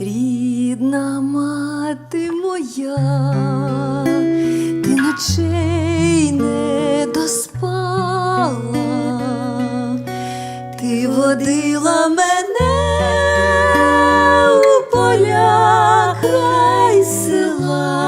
Рідна мати моя, ти ночей не доспала, ти водила мене у поля край села,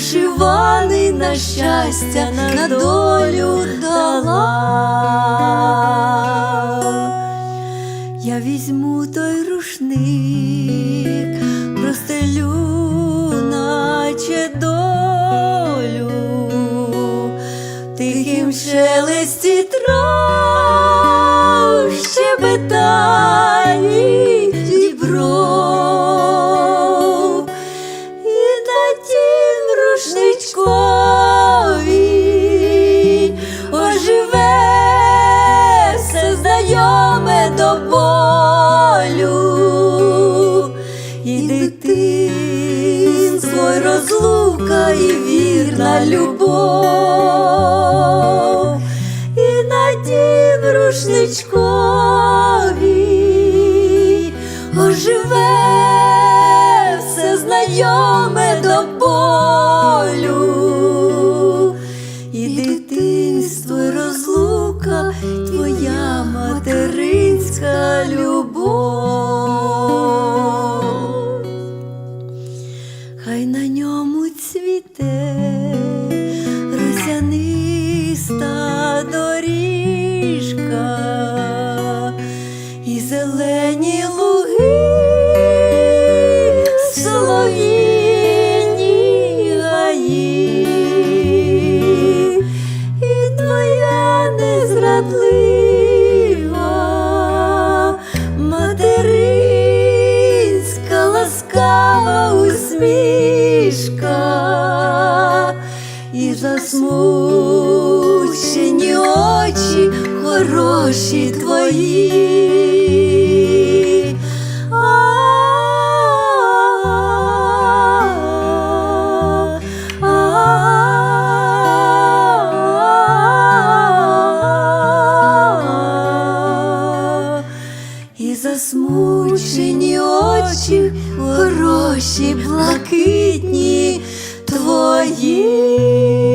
Вишиваний на щастя, на долю дала. Я візьму той рушник, простелю, наче долю, в тихім шелесті трав щебетає розлука, і вірна любов, і на тім рушничкові оживе все знайоме до болю, і дитинство, гаї, і твоя незрадлива материнська ласкава усмішка і засмучені очі хороші твої. Засмучені очі хороші, блакитні твої.